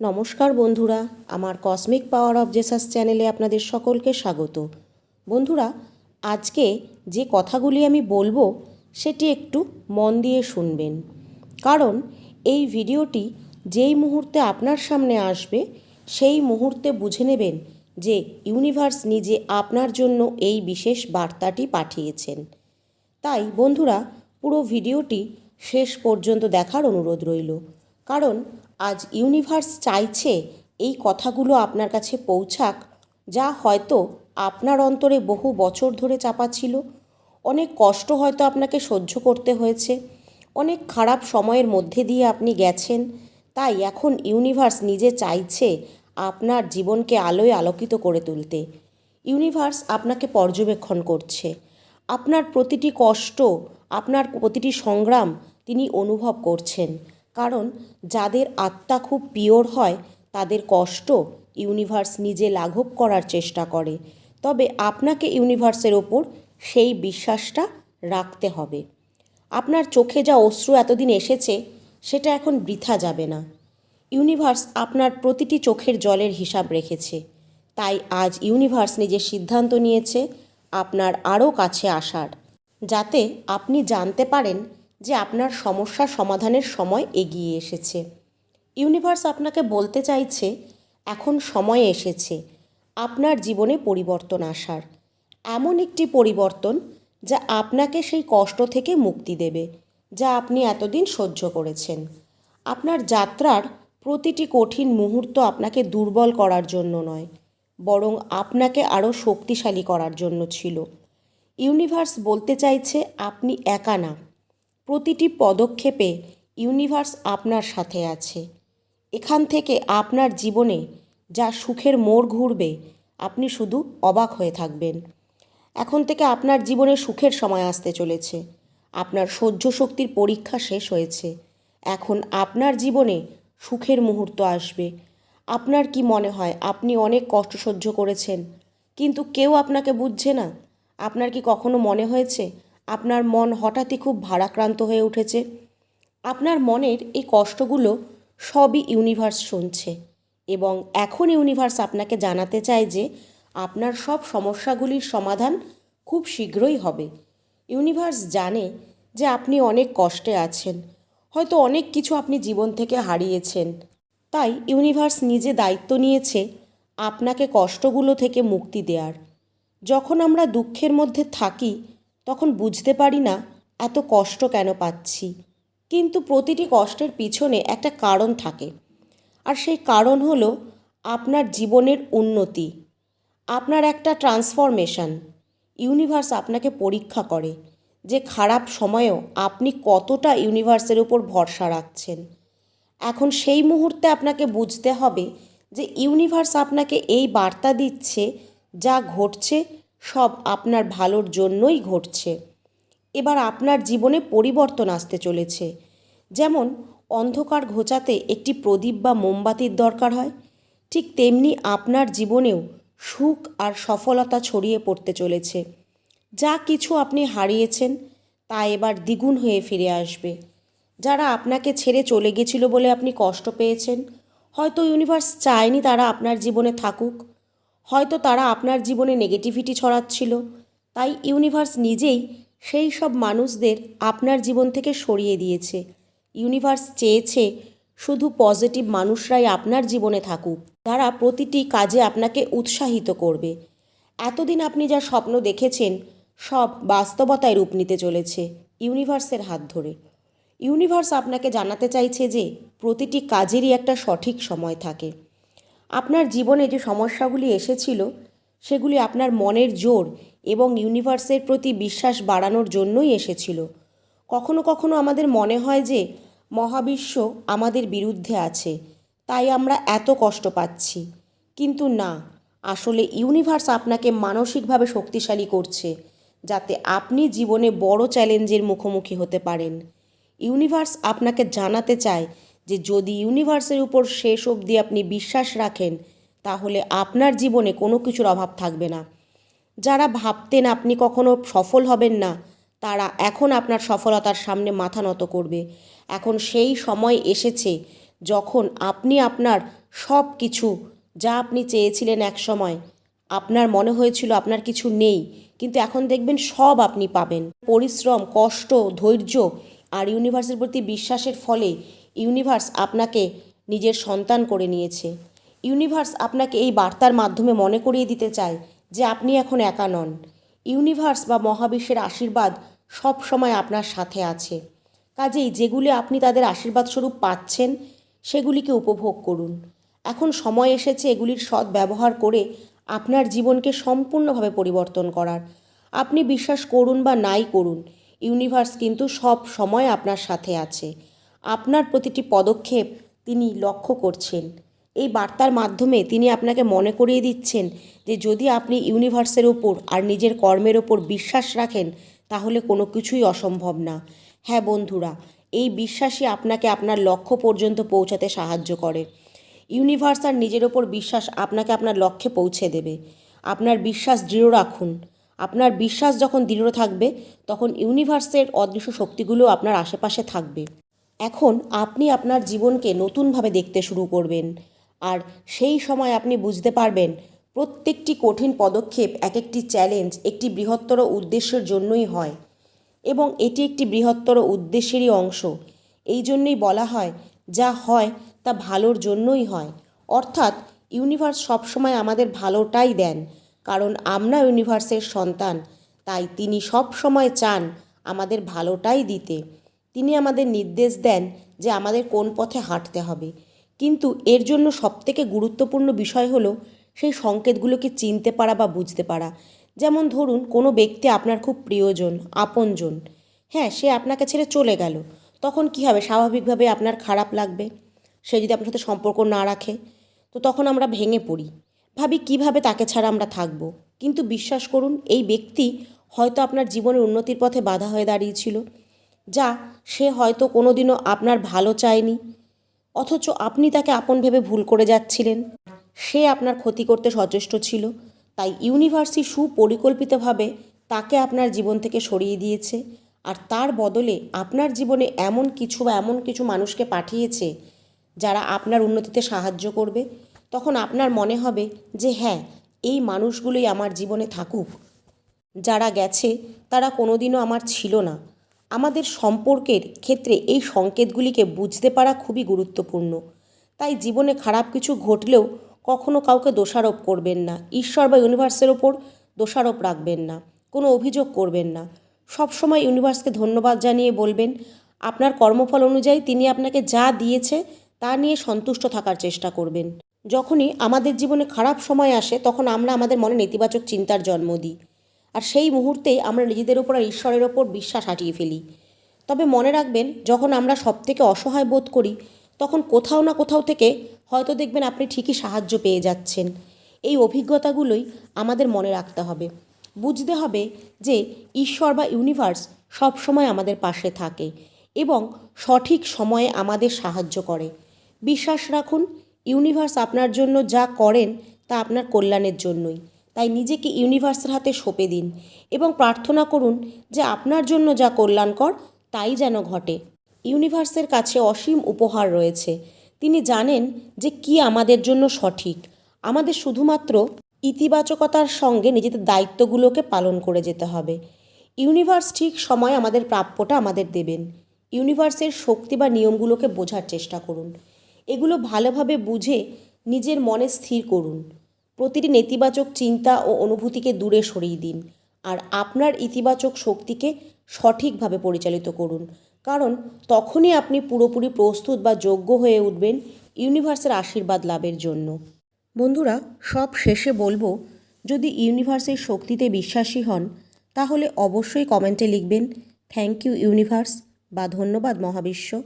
নমস্কার বন্ধুরা, আমার কসমিক পাওয়ার অফ জেসাস চ্যানেলে আপনাদের সকলকে স্বাগত। বন্ধুরা, আজকে যে কথাগুলি আমি বলব, সেটি একটু মন দিয়ে শুনবেন। কারণ এই ভিডিওটি যেই মুহূর্তে আপনার সামনে আসবে, সেই মুহূর্তে বুঝে নেবেন যে ইউনিভার্স নিজে আপনার জন্য এই বিশেষ বার্তাটি পাঠিয়েছেন। তাই বন্ধুরা, পুরো ভিডিওটি শেষ পর্যন্ত দেখার অনুরোধ রইল। কারণ আজ ইউনিভার্স চাইছে এই কথাগুলো আপনার কাছে পৌঁছাক, যা হয়তো আপনার অন্তরে বহু বছর ধরে চাপা ছিল। অনেক কষ্ট হয়তো আপনাকে সহ্য করতে হয়েছে। অনেক খারাপ সময়ের মধ্যে দিয়ে আপনি গেছেন। তাই এখন ইউনিভার্স নিজে চাইছে আপনার জীবনকে আলোয় আলোকিত করে তুলতে। ইউনিভার্স আপনাকে পর্যবেক্ষণ করছে। আপনার প্রতিটি কষ্ট, আপনার প্রতিটি সংগ্রাম তিনি অনুভব করছেন। কারণ যাদের আত্মা খুব পিওর হয়, তাদের কষ্ট ইউনিভার্স নিজে লাঘব করার চেষ্টা করে। তবে আপনাকে ইউনিভার্সের ওপর সেই বিশ্বাসটা রাখতে হবে। আপনার চোখে যা অশ্রু এতদিন এসেছে, সেটা এখন বৃথা যাবে না। ইউনিভার্স আপনার প্রতিটি চোখের জলের হিসাব রেখেছে। তাই আজ ইউনিভার্স নিজের সিদ্ধান্ত নিয়েছে, আপনার আরও কাছে আসার। যাতে আপনি জানতে পারেন যে আপনার সমস্যা সমাধানের সময় এগিয়ে এসেছে। ইউনিভার্স আপনাকে বলতে চাইছে, এখন সময় এসেছে, আপনার জীবনে পরিবর্তন আসার। এমন একটি পরিবর্তন যা আপনাকে সেই কষ্ট থেকে মুক্তি দেবে, যা আপনি এতদিন সহ্য করেছেন। আপনার যাত্রার প্রতিটি কঠিন মুহূর্ত আপনাকে দুর্বল করার জন্য নয়, বরং আপনাকে আরও শক্তিশালী করার জন্য ছিল। ইউনিভার্স বলতে চাইছে, আপনি একা না প্রতিটি পদক্ষেপে ইউনিভার্স আপনার সাথে আছে। এখান থেকে আপনার জীবনে যা সুখের মোড় ঘুরবে, আপনি শুধু অবাক হয়ে থাকবেন। এখন থেকে আপনার জীবনে সুখের সময় আসতে চলেছে। আপনার সহ্য শক্তির পরীক্ষা শেষ হয়েছে। এখন আপনার জীবনে সুখের মুহূর্ত আসবে। আপনার কি মনে হয়, আপনি অনেক কষ্ট সহ্য করেছেন? কিন্তু কেউ আপনাকে বুঝছে না। আপনার কি কখনো মনে হয়েছে আপনার মন হঠাৎই খুব ভারাক্রান্ত হয়ে উঠেছে। আপনার মনের এই কষ্টগুলো সবই ইউনিভার্স শুনছে এবং এখন ইউনিভার্স আপনাকে জানাতে চায় যে আপনার সব সমস্যাগুলির সমাধান খুব শীঘ্রই হবে। ইউনিভার্স জানে যে আপনি অনেক কষ্টে আছেন, হয়তো অনেক কিছু আপনি জীবন থেকে হারিয়েছেন। তাই ইউনিভার্স নিজে দায়িত্ব নিয়েছে আপনাকে কষ্টগুলো থেকে মুক্তি দেওয়ার যখন আমরা দুঃখের মধ্যে থাকি তখন বুঝতে পারি না এত কষ্ট কেন পাচ্ছি। কিন্তু প্রতিটি কষ্টের পিছনে একটা কারণ থাকে। আর সেই কারণ হলো আপনার জীবনের উন্নতি। আপনার একটা ট্রান্সফরমেশন। ইউনিভার্স আপনাকে পরীক্ষা করে যে খারাপ সময়েও আপনি কতটা ইউনিভার্সের উপর ভরসা রাখছেন। এখন সেই মুহূর্তে আপনাকে বুঝতে হবে যে ইউনিভার্স আপনাকে এই বার্তা দিচ্ছে যা ঘটছে সব আপনার ভালোর জন্যই ঘটছে। এবার আপনার জীবনে পরিবর্তন আসতে চলেছে। যেমন, অন্ধকার ঘোচাতে একটি প্রদীপ বা মোমবাতির দরকার হয়, ঠিক তেমনি আপনার জীবনেও সুখ আর সফলতা ছড়িয়ে পড়তে চলেছে। যা কিছু আপনি হারিয়েছেন, তা এবার দ্বিগুণ হয়ে ফিরে আসবে। যারা আপনাকে ছেড়ে চলে গেছিল বলে আপনি কষ্ট পেয়েছেন, হয়তো ইউনিভার্স চায়নি তারা আপনার জীবনে থাকুক। হয়তো তারা আপনার জীবনে নেগেটিভিটি ছড়াচ্ছিল। তাই ইউনিভার্স নিজেই সেই সব মানুষদের আপনার জীবন থেকে সরিয়ে দিয়েছে। ইউনিভার্স চেয়েছে শুধু পজিটিভ মানুষরাই আপনার জীবনে থাকুক। তারা প্রতিটি কাজে আপনাকে উৎসাহিত করবে। এতদিন আপনি যা স্বপ্ন দেখেছেন, সব বাস্তবতায় রূপ নিতে চলেছে ইউনিভার্সের হাত ধরে। ইউনিভার্স আপনাকে জানাতে চাইছে যে প্রতিটি কাজেরই একটা সঠিক সময় থাকে। আপনার জীবনে যে সমস্যাগুলি এসেছিল, সেগুলি আপনার মনের জোর এবং ইউনিভার্সের প্রতি বিশ্বাস বাড়ানোর জন্যই এসেছিল। কখনো কখনো আমাদের মনে হয় যে, মহাবিশ্ব আমাদের বিরুদ্ধে আছে, তাই আমরা এত কষ্ট পাচ্ছি। কিন্তু না, আসলে ইউনিভার্স আপনাকে মানসিকভাবে শক্তিশালী করছে, যাতে আপনি জীবনে বড় চ্যালেঞ্জের মুখোমুখি হতে পারেন। ইউনিভার্স আপনাকে জানাতে চায় যে যদি ইউনিভার্সের উপর শেষ অবধি আপনি বিশ্বাস রাখেন, তাহলে আপনার জীবনে কোনো কিছুর অভাব থাকবে না। যারা ভাবতেন আপনি কখনো সফল হবেন না, তারা এখন আপনার সফলতার সামনে মাথা নত করবে। এখন সেই সময় এসেছে যখন আপনি আপনার সব কিছু যা আপনি চেয়েছিলেন এক সময়, আপনার মনে হয়েছিল আপনার কিছু নেই, কিন্তু এখন দেখবেন সব আপনি পাবেন। পরিশ্রম, কষ্ট, ধৈর্য আর ইউনিভার্সের প্রতি বিশ্বাসের ফলে ইউনিভার্স আপনাকে নিজের সন্তান করে নিয়েছে। ইউনিভার্স আপনাকে এই বার্তার মাধ্যমে মনে করিয়ে দিতে চায় যে আপনি এখন একা নন। ইউনিভার্স বা মহাবিশ্বের আশীর্বাদ সব সময় আপনার সাথে আছে। কাজেই যেগুলি আপনি তাদের আশীর্বাদ স্বরূপ পাচ্ছেন, সেগুলিকে উপভোগ করুন। এখন সময় এসেছে এগুলির সৎ ব্যবহার করে আপনার জীবনকে সম্পূর্ণভাবে পরিবর্তন করার। আপনি বিশ্বাস করুন বা নাই করুন, ইউনিভার্স কিন্তু সব সময় আপনার সাথে আছে। আপনার প্রতিটি পদক্ষেপ তিনি লক্ষ্য করছেন। এই বার্তার মাধ্যমে তিনি আপনাকে মনে করিয়ে দিচ্ছেন যে যদি আপনি ইউনিভার্সের ওপর আর নিজের কর্মের ওপর বিশ্বাস রাখেন, তাহলে কোনো কিছুই অসম্ভব না। হ্যাঁ বন্ধুরা, এই বিশ্বাসই আপনাকে আপনার লক্ষ্য পর্যন্ত পৌঁছাতে সাহায্য করে। ইউনিভার্স আর নিজের ওপর বিশ্বাস আপনাকে আপনার লক্ষ্যে পৌঁছে দেবে। আপনার বিশ্বাস দৃঢ় রাখুন। আপনার বিশ্বাস যখন দৃঢ় থাকবে, তখন ইউনিভার্সের অদৃশ্য শক্তিগুলো আপনার আশেপাশে থাকবে। এখন আপনি আপনার জীবনকে নতুনভাবে দেখতে শুরু করবেন। আর সেই সময় আপনি বুঝতে পারবেন, প্রত্যেকটি কঠিন পদক্ষেপ এক একটি চ্যালেঞ্জ একটি বৃহত্তর উদ্দেশ্যের জন্যই হয়। এবং এটি একটি বৃহত্তর উদ্দেশ্যেরই অংশ। এই জন্যই বলা হয়, যা হয় তা ভালোর জন্যই হয়। অর্থাৎ, ইউনিভার্স সবসময় আমাদের ভালোটাই দেন। কারণ আমরা ইউনিভার্সের সন্তান, তাই তিনি সব সময় চান আমাদের ভালোটাই দিতে। তিনি আমাদের নির্দেশ দেন যে আমাদের কোন পথে হাঁটতে হবে। কিন্তু এর জন্য সবথেকে গুরুত্বপূর্ণ বিষয় হলো সেই সংকেতগুলোকে চিনতে পারা বা বুঝতে পারা। যেমন ধরুন, কোনো ব্যক্তি আপনার খুব প্রিয়জন, আপনজন হ্যাঁ সে আপনাকে ছেড়ে চলে গেল, তখন কী হবে? স্বাভাবিকভাবে আপনার খারাপ লাগবে। সে যদি আপনার সাথে সম্পর্ক না রাখে, তো তখন আমরা ভেঙে পড়ি। ভাবি, কীভাবে তাকে ছাড়া আমরা থাকব? কিন্তু বিশ্বাস করুন, এই ব্যক্তি হয়তো আপনার জীবনের উন্নতির পথে বাধা হয়ে দাঁড়িয়েছিল। যা, সে হয়তো কোনোদিনও আপনার ভালো চায়নি। অথচ আপনি তাকে আপন ভেবে ভুল করে যাচ্ছিলেন। সে আপনার ক্ষতি করতে সচেষ্ট ছিল। তাই ইউনিভার্সই সুপরিকল্পিতভাবে তাকে আপনার জীবন থেকে সরিয়ে দিয়েছে। আর তার বদলে আপনার জীবনে এমন কিছু বা এমন কিছু মানুষকে পাঠিয়েছে, যারা আপনার উন্নতিতে সাহায্য করবে। তখন আপনার মনে হবে যে হ্যাঁ এই মানুষগুলোই আমার জীবনে থাকুক। যারা গেছে, তারা কোনোদিনও আমার ছিল না। আমাদের সম্পর্কের ক্ষেত্রে এই সংকেতগুলিকে বুঝতে পারা খুবই গুরুত্বপূর্ণ। তাই জীবনে খারাপ কিছু ঘটলেও কখনো কাউকে দোষারোপ করবেন না। ঈশ্বর বা ইউনিভার্সের ওপর দোষারোপ রাখবেন না। কোনো অভিযোগ করবেন না। সবসময় ইউনিভার্সকে ধন্যবাদ জানিয়ে বলবেন, আপনার কর্মফল অনুযায়ী তিনি আপনাকে যা দিয়েছে তা নিয়ে সন্তুষ্ট থাকার চেষ্টা করবেন। যখনই আমাদের জীবনে খারাপ সময় আসে, তখন আমরা আমাদের মনে নেতিবাচক চিন্তার জন্ম দিই। আর সেই মুহূর্তেই আমরা নিজেদের ওপর আর ঈশ্বরের ওপর বিশ্বাস হারিয়ে ফেলি। তবে মনে রাখবেন, যখন আমরা সব থেকে অসহায় বোধ করি, তখন কোথাও না কোথাও থেকে হয়তো দেখবেন আপনি ঠিকই সাহায্য পেয়ে যাচ্ছেন। এই অভিজ্ঞতাগুলোই আমাদের মনে রাখতে হবে। বুঝতে হবে যে ঈশ্বর বা ইউনিভার্স সব সময় আমাদের পাশে থাকে এবং সঠিক সময়ে আমাদের সাহায্য করে। বিশ্বাস রাখুন, ইউনিভার্স আপনার জন্য যা করেন তা আপনার কল্যাণের জন্যই। তাই নিজেকে ইউনিভার্সের হাতে সঁপে দিন এবং প্রার্থনা করুন যে আপনার জন্য যা কল্যাণকর, তাই যেন ঘটে। ইউনিভার্সের কাছে অসীম উপহার রয়েছে। তিনি জানেন যে কি আমাদের জন্য সঠিক। আমাদের শুধুমাত্র ইতিবাচকতার সঙ্গে নিজেদের দায়িত্বগুলোকে পালন করে যেতে হবে। ইউনিভার্স ঠিক সময় আমাদের প্রাপ্যটা আমাদের দেবেন। ইউনিভার্সের শক্তি বা নিয়মগুলোকে বোঝার চেষ্টা করুন। এগুলো ভালোভাবে বুঝে নিজের মনে স্থির করুন। প্রতিটি নেতিবাচক চিন্তা ও অনুভূতিকে দূরে সরিয়ে দিন। আর আপনার ইতিবাচক শক্তিকে সঠিকভাবে পরিচালিত করুন। কারণ তখনই আপনি পুরোপুরি প্রস্তুত বা যোগ্য হয়ে উঠবেন ইউনিভার্সের আশীর্বাদ লাভের জন্য। বন্ধুরা, সব শেষে বলব, যদি ইউনিভার্সের শক্তিতে বিশ্বাসী হন, তাহলে অবশ্যই কমেন্টে লিখবেন, থ্যাংক ইউ ইউনিভার্স বা ধন্যবাদ মহাবিশ্ব